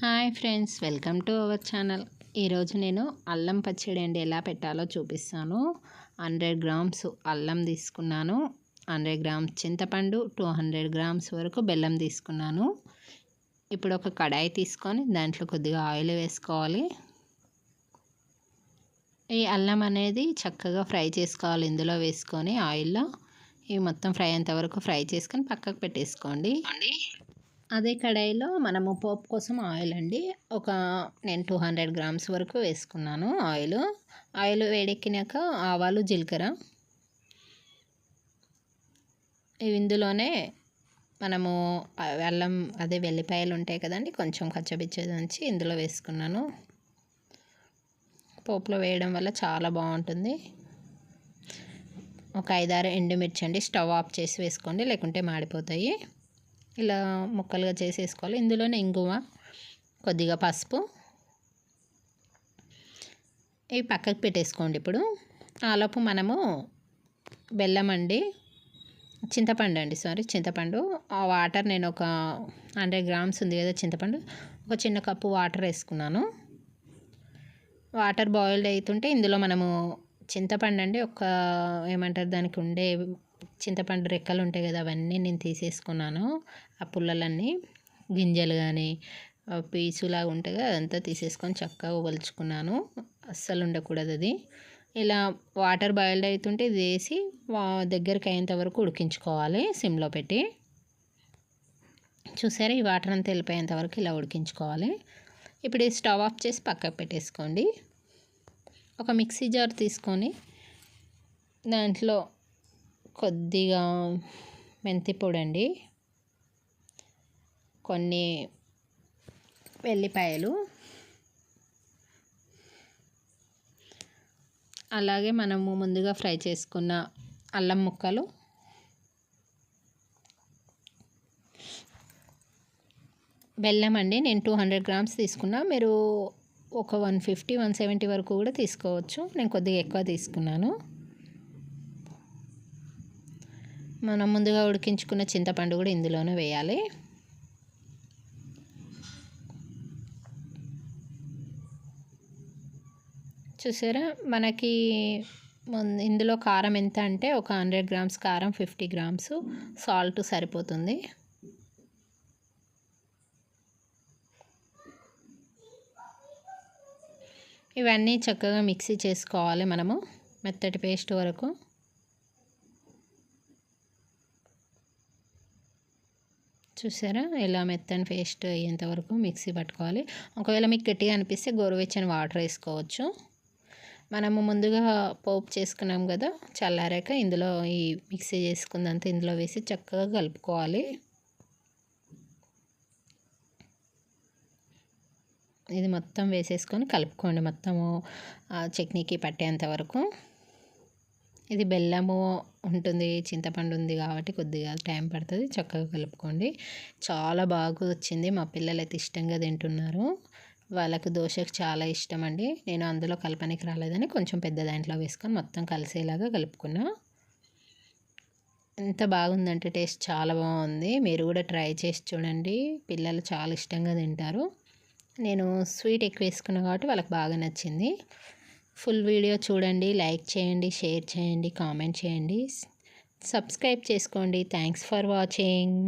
Hi friends welcome to our channel. ఈరోజు నేను అల్లం పచ్చడి అండి ఎలా పెట్టాలో చూపిస్తాను. హండ్రెడ్ గ్రామ్స్ అల్లం తీసుకున్నాను. హండ్రెడ్ గ్రామ్స్ చింతపండు టూ హండ్రెడ్ గ్రామ్స్ వరకు బెల్లం తీసుకున్నాను. ఇప్పుడు ఒక కడాయి తీసుకొని దాంట్లో కొద్దిగా ఆయిల్ వేసుకోవాలి. ఈ అల్లం అనేది చక్కగా ఫ్రై చేసుకోవాలి. ఇందులో వేసుకొని ఆయిల్లో ఇవి మొత్తం ఫ్రై అంతవరకు వరకు ఫ్రై చేసుకొని పక్కకు పెట్టేసుకోండి. అదే కడాయిలో మనము పోపు కోసం ఆయిల్ అండి. ఒక నేను టూ హండ్రెడ్ గ్రామ్స్ వరకు వేసుకున్నాను ఆయిల్. ఆయిల్ వేడెక్కినాక ఆవాలు జీలకర్ర ఇవి ఇందులోనే మనము అల్లం అదే వెల్లిపాయలు ఉంటాయి కదండి కొంచెం కచ్చబిచ్చదంచి ఇందులో వేసుకున్నాను. పోపులో వేయడం వల్ల చాలా బాగుంటుంది. ఒక ఐదారు ఎండుమిర్చి అండి స్టవ్ ఆఫ్ చేసి వేసుకోండి లేకుంటే మాడిపోతాయి. ఇలా ముక్కలుగా చేసేసుకోవాలి. ఇందులోనే ఇంగువ కొద్దిగా పసుపు. ఇవి పక్కకు పెట్టేసుకోండి ఇప్పుడు. ఆలోపు మనము బెల్లం అండి చింతపండు అండి సారీ చింతపండు. ఆ వాటర్ నేను ఒక హండ్రెడ్ గ్రామ్స్ ఉంది కదా చింతపండు ఒక చిన్న కప్పు వాటర్ వేసుకున్నాను. వాటర్ బాయిల్డ్ అవుతుంటే ఇందులో మనము చింతపండు అండి ఒక ఏమంటారు దానికి ఉండే చింతపండు రెక్కలు ఉంటాయి కదా అవన్నీ నేను తీసేసుకున్నాను. ఆ పుల్లలన్నీ గింజలు కానీ పీచులాగా ఉంటాయి అదంతా తీసేసుకొని చక్కగా వలుచుకున్నాను అస్సలు ఉండకూడదు అది. ఇలా వాటర్ బాయిల్డ్ అవుతుంటే ఇది వేసి దగ్గరికి అయ్యేంత వరకు ఉడికించుకోవాలి సిమ్లో పెట్టి. చూసారా ఈ వాటర్ అంతా వెళ్ళిపోయేంత వరకు ఇలా ఉడికించుకోవాలి. ఇప్పుడు ఈ స్టవ్ ఆఫ్ చేసి పక్కకు పెట్టేసుకోండి. ఒక మిక్సీ జార్ తీసుకొని దాంట్లో కొద్దిగా మెంతి పొడి అండి కొన్ని వెల్లిపాయలు. అలాగే మనము ముందుగా ఫ్రై చేసుకున్న అల్లం ముక్కలు. బెల్లం అండి నేను టూ హండ్రెడ్ గ్రామ్స్ తీసుకున్నా. మీరు ఒక వన్ ఫిఫ్టీ వన్ సెవెంటీ వరకు కూడా తీసుకోవచ్చు. నేను కొద్దిగా ఎక్కువ తీసుకున్నాను. మనం ముందుగా ఉడికించుకున్న చింతపండు కూడా ఇందులోనే వేయాలి. చూసారా? మనకి ఇందులో కారం ఎంత అంటే ఒక హండ్రెడ్ గ్రామ్స్ కారం ఫిఫ్టీ గ్రామ్స్ సాల్ట్ సరిపోతుంది. ఇవన్నీ చక్కగా మిక్సీ చేసుకోవాలి మనము మెత్తటి పేస్ట్ వరకు. చూసారా? ఇలా మెత్తని పేస్ట్ అయ్యేంతవరకు మిక్సీ పట్టుకోవాలి. ఒకవేళ మీకు గట్టిగా అనిపిస్తే గోరువెచ్చని వాటర్ వేసుకోవచ్చు. మనము ముందుగా పోపు చేసుకున్నాం కదా చల్లారాక ఇందులో ఈ మిక్సీ చేసుకుందంతా ఇందులో వేసి చక్కగా కలుపుకోవాలి. ఇది మొత్తం వేసేసుకొని కలుపుకోండి మొత్తము చట్నీకి పట్టేంత వరకు. ఇది బెల్లము ఉంటుంది చింతపండు ఉంది కాబట్టి కొద్దిగా టైం పడుతుంది. చక్కగా కలుపుకోండి. చాలా బాగా వచ్చింది. మా పిల్లలు అయితే ఇష్టంగా తింటున్నారు. వాళ్ళకు దోశకు చాలా ఇష్టం అండి. నేను అందులో కలపనికి రాలేదని కొంచెం పెద్ద దాంట్లో వేసుకొని మొత్తం కలిసేలాగా కలుపుకున్నా. ఎంత బాగుందంటే టేస్ట్ చాలా బాగుంది. మీరు కూడా ట్రై చేసి చూడండి. పిల్లలు చాలా ఇష్టంగా తింటారు. నేను స్వీట్ ఎక్కువ వేసుకున్నా కాబట్టి వాళ్ళకి బాగా నచ్చింది. ఫుల్ వీడియో చూడండి లైక్ చేయండి షేర్ చేయండి కామెంట్ చేయండి. సబ్స్క్రైబ్ చేసుకోండి. Thanks for watching.